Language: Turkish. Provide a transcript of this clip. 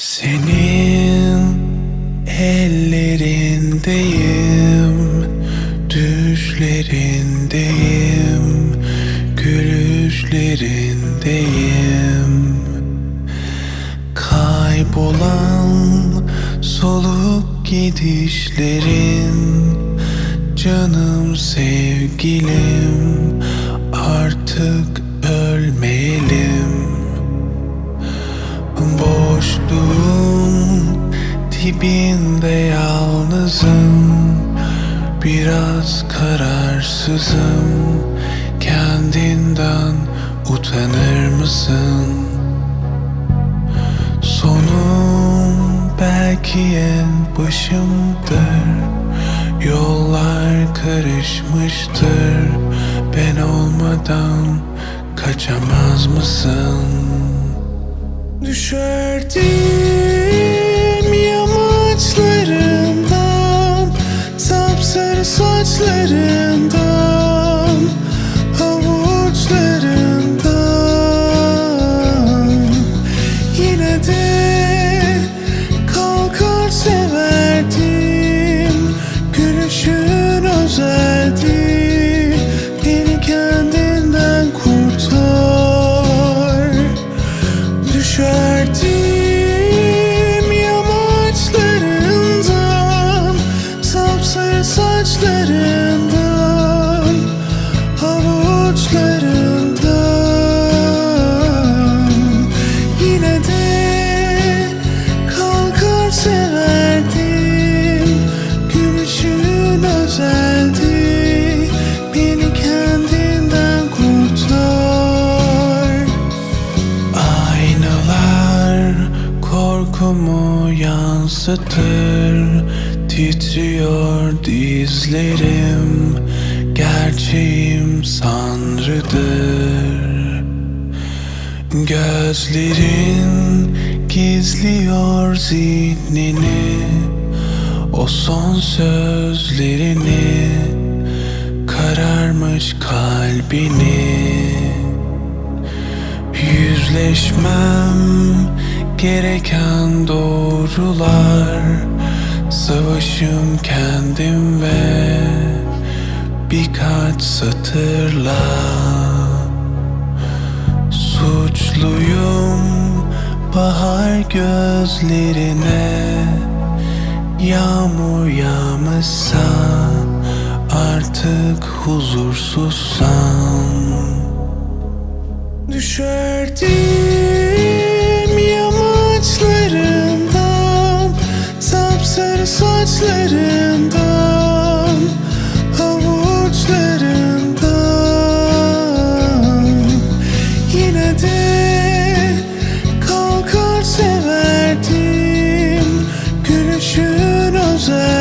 Senin ellerindeyim, düşlerindeyim, gülüşlerindeyim. Kaybolan soluk gidişlerin, canım sevgilim, dibinde yalnızım Biraz kararsızım Kendinden utanır mısın? Sonum belki en başımdır Yollar karışmıştır Ben olmadan kaçamaz mısın? Düşerdim Sapsarı saçlarından yansıtır Titriyor dizlerim Gerçeğim sanrıdır. Gözlerin gizliyor zihnini O son sözlerini Kararmış kalbini. Yüzleşmem gereken doğrular. Savaşım kendim ve birkaç satırla. Suçluyum bahar gözlerine. Yağmur yağmışsa artık huzursuzsam Düşerdim saçlarından Avuçlarından Yine de kalkar severdim Gülüşün özel